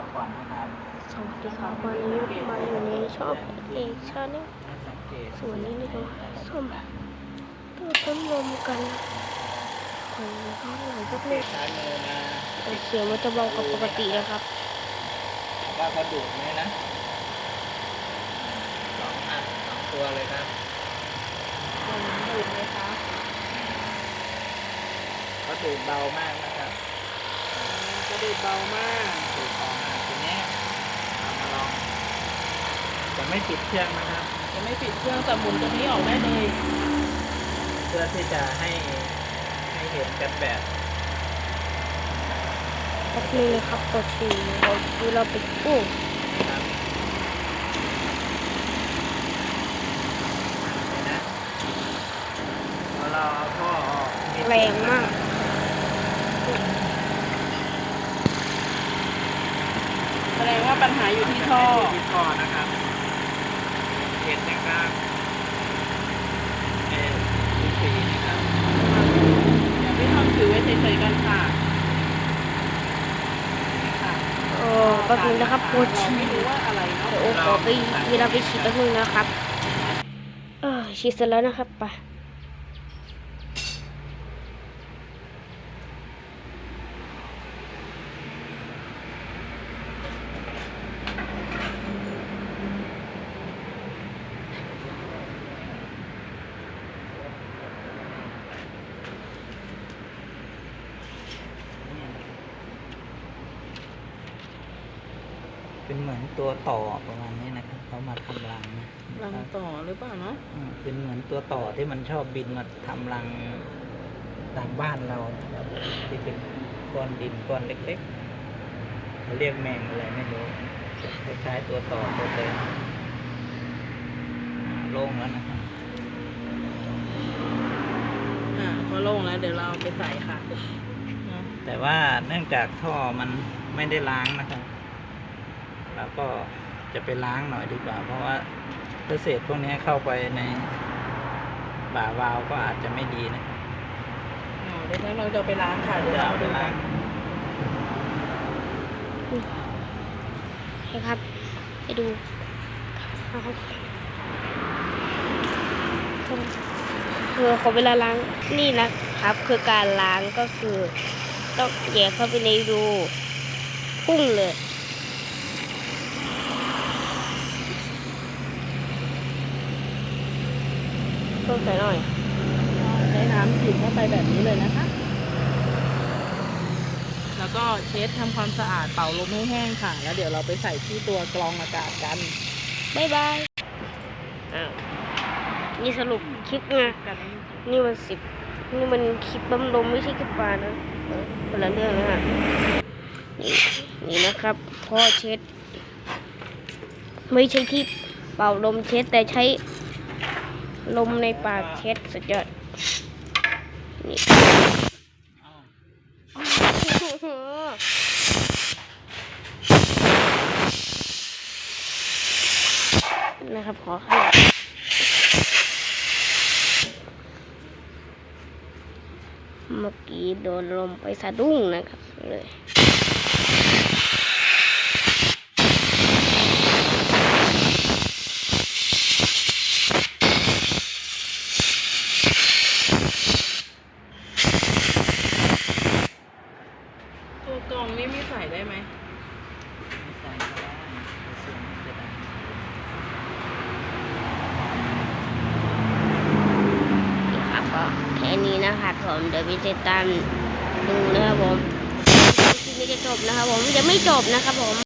อบก่อนนะครับสวัสดีครับวันนี้มาอยู่ในช่องเอกชาแนลให้สังเกตส่วนนี้นี่ก็ส้มตัวต้นลมกันของข้างหลังพวกนี้ใช้มือมาแต่เสียงมันจะเบากว่าปกตินะครับว่าเขาดูดไหมนะสองอันสองตัวเลยครับดูดไหมคะเขาดูดเบามากนะครับจะดูดเบามาก ดูดออกมาทีนี้เอามาลองจะ ไม่ปิดเครื่องนะครับจะไม่ปิดเครื่องแต่หมุนตรงนี้ออกได้เลยเพื่อที่จะให้ให้เห็นกันแบบแป๊บนึงนะครับตัวทีเราดูเราไปกู้นะครับเห็นนะพอเราเอาท่อออกมีแรงมากแสดงว่าปัญหาอยู่ที่ท่อยู่ที่ท่อนะครับ เห็นนะครับเออดูสีนะครับ เดี๋ยวพี่ทอมถือไว้เฉยๆกัน ค่ะค่ะโอ้แป๊บนึงนะครับปวดเราฉี่ไม่รู้ว่าอะไรเนาะเดี๋ยวโอ้ขอไปเวลาไปฉีดแป๊บนึงนะครับ เออฉีดเสร็จแล้วนะครับไป เป็นเหมือนตัวต่อประมาณนี้นะครับเขามาทำรังนะรังต่อหรือเปล่าเนาะอืมเป็นเหมือนตัวต่อที่มันชอบบินมาทำรังตามบ้านเรานะครับที่เป็นก้อนดินก้อนเล็กๆเขาเรียกแมงอะไรไม่รู้คล้ายๆตัวต่อตัวเดิมอ่าโล่งแล้วนะครับอ่าพอโล่งแล้วเดี๋ยวเราเอาไปใส่ค่ะเนาะแต่ว่าเนื่องจากท่อมันไม่ได้ล้างนะครับเรา ก็จะไปล้างหน่อยดีกว่า เพราะว่าถ้าเศษพวกนี้เข้าไปในบ่าวาล์วก็อาจจะไม่ดีนะครับอ๋อเดี๋ยวเราจะไปล้างค่ะเดี๋ยวจะเราเอาไปดูล้างนะครับให้ดูนะครับคือขอเวลาล้างนี่นะครับ คือการล้างก็คือ ต้องแหย่เข้าไปในรูพุ่งเลย เพิ่มใส่หน่อย ใช้น้ำฉีดเข้าไปแบบนี้เลยนะคะ แล้วก็เช็ดทำความสะอาดเป่าลมให้แห้งค่ะ แล้วเดี๋ยวเราไปใส่ที่ตัวกรองอากาศกันบายบายอ้าวนี่สรุปคลิปไงกันนี่มันสิบนี่มันคลิปบำลมไม่ใช่คลิปปลานะเออคนละเรื่องนะฮะนี่นี่นะครับพ่อเช็ด ไม่ใช่ที่เป่าลมเช็ดแต่ใช้ ลมในปากเช็ดสุดยอดนี่นะครับ ขอขยับเมื่อกี้โดนลมไปสะดุ้งนะครับเลย ตัวกรองนี่ไม่ใส่ได้ไหม ไม่ใส่ก็ได้เสียงมันจะดัง นี่ครับ อันนี้นะครับผมเดี๋ยวไปติดตามดูนะครับผมคลิปนี้จะจบนะครับผมจะไม่จบนะครับผม